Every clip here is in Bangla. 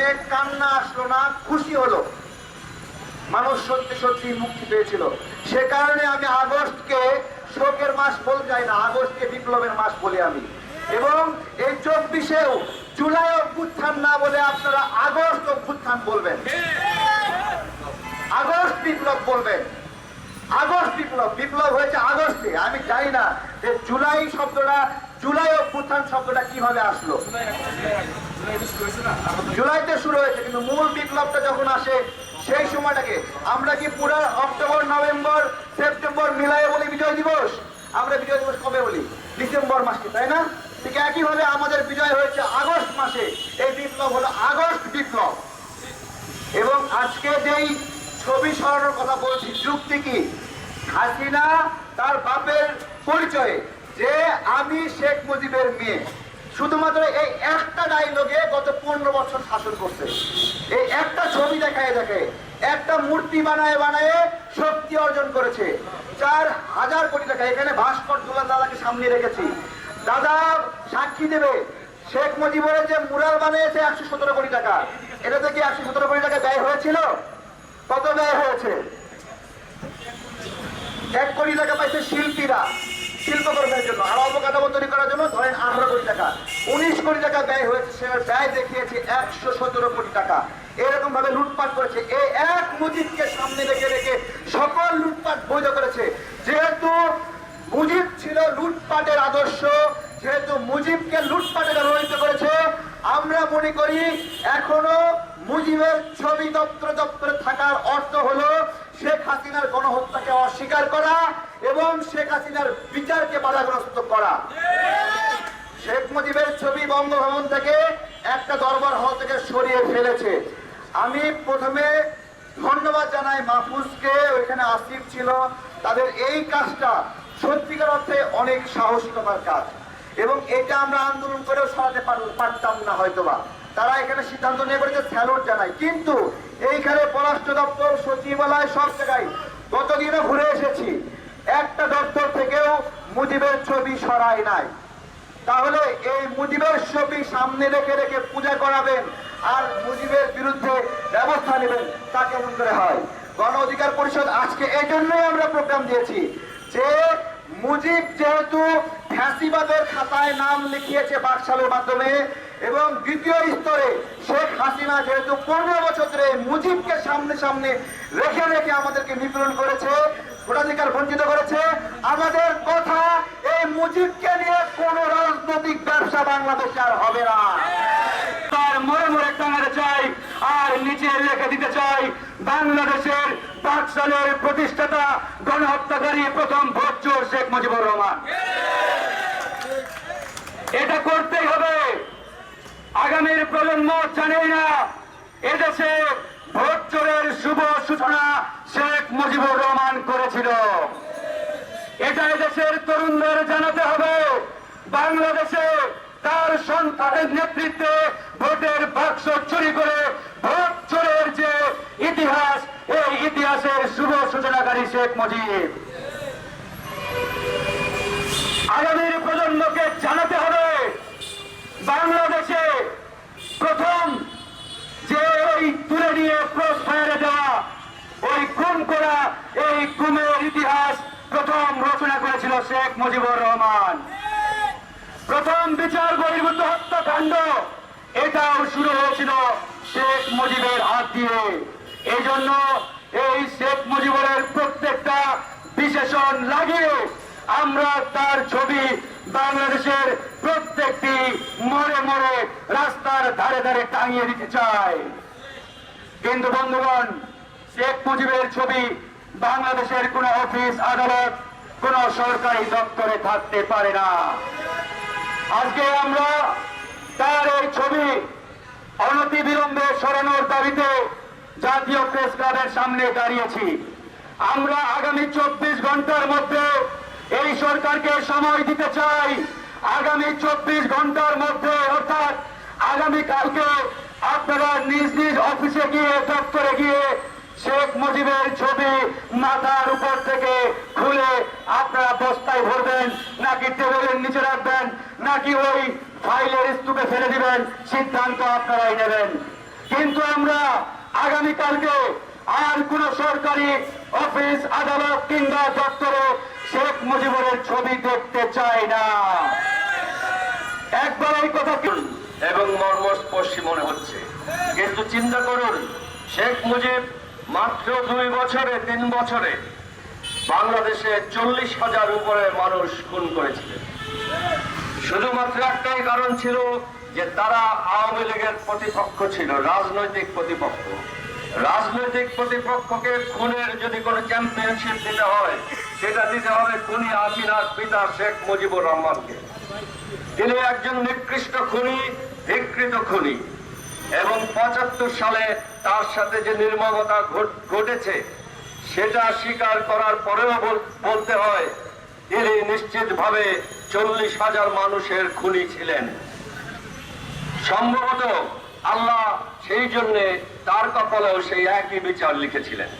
মনে কান্না আসলো না, খুশি হলো। মানুষ সত্যি সত্যি মুক্তি পেয়েছিল। সে কারণে আমি আগস্টকে শোকের মাস বলতে চাই না, আগস্টকে বিপ্লবের মাস বলি আমি। এবং এই চব্বিশেও জুলাই অভ্যুত্থান না বলে আপনারা আগস্ট অভ্যুত্থান বলবেন। আগস্ট বিপ্লব বলবেন। আগস্ট বিপ্লব বিপ্লব হয়েছে আগস্টে। আমি জানি না যে জুলাই শব্দটা, জুলাই অভ্যুত্থান শব্দটা কীভাবে আসলো। জুলাইতে শুরু হয়েছে, কিন্তু মূল বিপ্লবটা যখন আসে, সেই সময়টাকে আমরা কি পুরো অক্টোবর, নভেম্বর, সেপ্টেম্বর মিলায়ে বলি বিজয় দিবস? আমরা বিজয় দিবস কবে বলি? ডিসেম্বর মাসে তাই না? ঠিক একইভাবে আমাদের বিজয় হয়েছে আগস্ট মাসে। এই বিপ্লব হলো আগস্ট বিপ্লব। এবং আজকে যেই ছবি সরানোর কথা বলছি, যুক্তি কি? হাসিনা তার বাপের পরিচয়ে যে আমি শেখ মুজিবের মেয়ে। শুধুমাত্র এই একটা ডায়লগে গত পনেরো বছর শাসন করছে। এই একটা ছবি দেখায় দেখে, একটা মূর্তি বানায় বানায় শক্তি অর্জন করেছে। চার হাজার কোটি টাকা, এখানে ভাস্কর দুলাল দাদাকে সামনে রেখেছি। দাদা সাক্ষী দেবে। শেখ মুজিবের যে মুরাল বানিয়েছে একশো সতেরো কোটি টাকা। এটাতে কি একশো সতেরো কোটি টাকা ব্যয় হয়েছিল? কত ব্যয় হয়েছে? এক কোটি টাকা পাইছে শিল্পীরা, শিল্পকর্মের জন্য আর অবকাঠামো তৈরি করার জন্য ধরেন আঠারো কোটি টাকা। উনিশ কোটি টাকা ব্যয় হয়েছে ব্যয় দেখিয়েছে একশো সতেরো কোটি টাকা। এরকম ভাবে লুটপাট করেছে। এই এক মুজিবকে সামনে রেখে রেখে সকল লুটপাট বৈধ করেছে। যেহেতু মুজিব ছিল লুটপাটের আদর্শ, যেহেতু মুজিবকে লুটপাটে ব্যবহৃত করেছে, আমরা মনে করি এখনও মুজিবের ছবি দপ্তর দপ্তরে থাকার অর্থ হলো শেখ হাসিনার গণহত্যাকে অস্বীকার করা এবং শেখ হাসিনার বিচারকে বাধাগ্রস্ত করা। শেখ মুজিবের ছবি বঙ্গভবন থেকে একটা দরবার হল থেকে সরিয়ে ফেলেছে। আমি প্রথমে ধন্যবাদ জানাই মাহফুজকে, ওইখানে আসিফ ছিল। তাদের এই কাজটা সত্যিকার অর্থে অনেক সাহসিকতার কাজ। এবং এটা আমরা আন্দোলন করেও সরাতে পার- পারতাম না হয়তোবা। তারা এখানে সিদ্ধান্ত নিয়ে করেছে স্যালুট জানাই। কিন্তু এইখানে পররাষ্ট্র দপ্তর, সচিবালয় সব জায়গায় গতদিনও ঘুরে এসেছি। একটা দপ্তর থেকেও মুজিবের ছবি সরায় নাই। তাহলে এই মুজিবের ছবি সামনে রেখে রেখে পূজা করাবেন আর মুজিবের বিরুদ্ধে ব্যবস্থা নেবেন, তা কেমন করে হয়? গণ অধিকার পরিষদ আজকে এই জন্যই আমরা প্রোগ্রাম দিয়েছি যে মুজিব যেহেতু ফ্যাসিবাদের খাতায় নাম লিখিয়েছে বাকশালের মাধ্যমে এবং দ্বিতীয় স্তরে শেখ হাসিনা যেহেতু পনেরো বছর ধরে মুজিবকে সামনে সামনে রেখে রেখে আমাদেরকে নিপীড়ন করেছে ভোটাধিকার বঞ্চিত করেছে। আমাদের কথা এই মুজিবকে নিয়ে কোন রাজনৈতিক ব্যবসা বাংলাদেশে আর হবে না। তার মরে মরে টাঙাতে চাই, আর নিচে রেখে দিতে চাই। বাংলাদেশের পাঁচ সালের প্রতিষ্ঠাতা, গণহত্যাকারী প্রথম ভোট চোর শেখ মুজিবুর রহমান। এটা করতেই হবে। আগামীর প্রজন্ম জানেই না, এদেশে ভোট চোরের শুভ সূচনা শেখ মুজিবুর রহমান করেছিল। এটা এদেশের তরুণদের জানাতে হবে। বাংলাদেশে তার সন্তানের নেতৃত্বে ভোটের বাক্স চুরি করে ভোট চোরের যে ইতিহাস, এই ইতিহাসের শুভ সূচনাকারী শেখ মুজিব। আগামীর প্রজন্মকে জানাতে হবে, বাংলাদেশে প্রথম যে ওই তুলে নিয়ে ক্রস ফায়ারে দেওয়া ওই গুম করা এই গুমের ইতিহাস প্রথম রচনা করেছিল শেখ মুজিবুর রহমান। প্রথম বিচার বহির্ভূত হত্যাকাণ্ড, এটাও শুরু হয়েছিল শেখ মুজিবের হাত দিয়ে। এই জন্য এই শেখ মুজিবুরের প্রত্যেকটা বিশেষণ লাগিয়ে আমরা তার ছবি বাংলাদেশের প্রত্যেকটি মোড়ে মোড়ে রাস্তার ধারে ধারে টাঙিয়ে দিতে চাই। কিন্তু বন্ধুগণ, শেখ মুজিবের ছবি বাংলাদেশের কোন অফিস, আদালত কোন সরকারি দপ্তরে থাকতে পারে না। আজকে আমরা তার এই ছবি অনতি বিলম্বে সরানোর দাবিতে জাতীয় প্রেস ক্লাবের সামনে দাঁড়িয়েছি। আমরা আগামী চব্বিশ ঘণ্টার মধ্যে এই সরকারকে সময় দিতে চাই। আগামী চব্বিশ ঘণ্টার মধ্যে, অর্থাৎ আগামী কালকে আপনারা নিজ নিজ অফিসে গিয়ে, দপ্তরে গিয়ে শেখ মুজিবের ছবি মাথার উপর থেকে খুলে আপনারা বস্তায় ভরবেন, নাকি টেবিলের নিচে রাখবেন, নাকি ওই ফাইলের স্তূপে ফেলে দিবেন, সিদ্ধান্ত আপনারাই নেবেন। কিন্তু আমরা আগামীকালকে আর কোন সরকারি অফিস, আদালত কিংবা দপ্তরে শেখ মুজিবুরের ছবি দেখতে চাই না। একবার এই কথা এবং মর্মস্পর্শী মনে হচ্ছে। কিন্তু চিন্তা করুন, শেখ মুজিব মাত্র দুই বছরে, তিন বছরে বাংলাদেশে চল্লিশ হাজার উপরে মানুষ খুন করেছিলেন শুধুমাত্র একটাই কারণ ছিল যে তারা আওয়ামী লীগের প্রতিপক্ষ ছিল, রাজনৈতিক প্রতিপক্ষ। রাজনৈতিক প্রতিপক্ষকে খুনের যদি কোনো চ্যাম্পিয়নশিপ দিতে হয়, সেটা দিতে হবে খুনি হাসিনার পিতা শেখ মুজিবুর রহমানকে। তিনি একজন নিকৃষ্ট খুনি, বিকৃত খুনি। এবং পঁচাত্তর সালে তার সাথে যে নির্মমতা ঘটেছে, সেটা স্বীকার করার পরেও বলতে হয়, তিনি নিশ্চিতভাবে চল্লিশ হাজার মানুষের খুনি ছিলেন। সম্ভবত আল্লাহ সেই জন্যে তার কপালেও সেই একই বিচার লিখেছিলেন।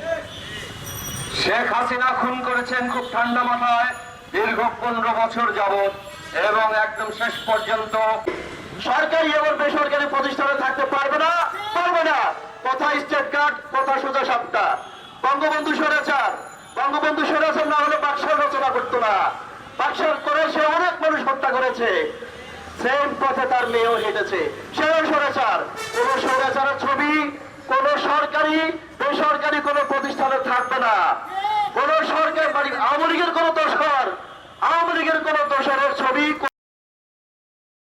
শেখ হাসিনা খুন করেছেন খুব ঠান্ডা মাথায়, দীর্ঘ পনেরো বছর যাবত এবং একদম শেষ পর্যন্ত সরকারি এবং বেসরকারি প্রতিষ্ঠানে থাকতে পারবে না পারবে না। কথা স্টেট কার্ড কথা সোজা সাপটা? বঙ্গবন্ধু সরেচার বঙ্গবন্ধু সরেচার না হলে বাক্সর রচনা করতো না। বাক্সর করে সে অনেক মানুষ হত্যা করেছে। সেম পথে তার মেয়েও হেঁটেছে। সেও সরেচার কোন সরেচারের ছবি, কোন সরকারি, বেসরকারি কোন প্রতিষ্ঠানে থাকবে না। কোন সরকার মানে আওয়ামী লীগের কোন দোষর, আওয়ামী লীগের কোন দোষরের ছবি